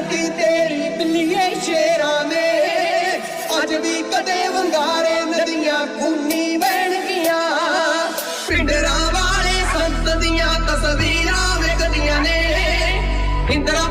ਕੇ ਤੇਰੀ ਬਿੱਲੀਏ ਸ਼ੇਰਾਂ ਨੇ। ਅੱਜ ਵੀ ਕਦੇ ਵੰਗਾਰੇ ਨਦੀਆਂ ਖੂਨੀ ਵਹਿਣਗੀਆਂ ਪਿੰਡਰਾਂ ਵਾਲੇ ਸੰਤ ਦੀਆਂ ਤਸਵੀਰਾਂ ਵੇਖਦੀਆਂ ਨੇ। ਇੰਦਰਾ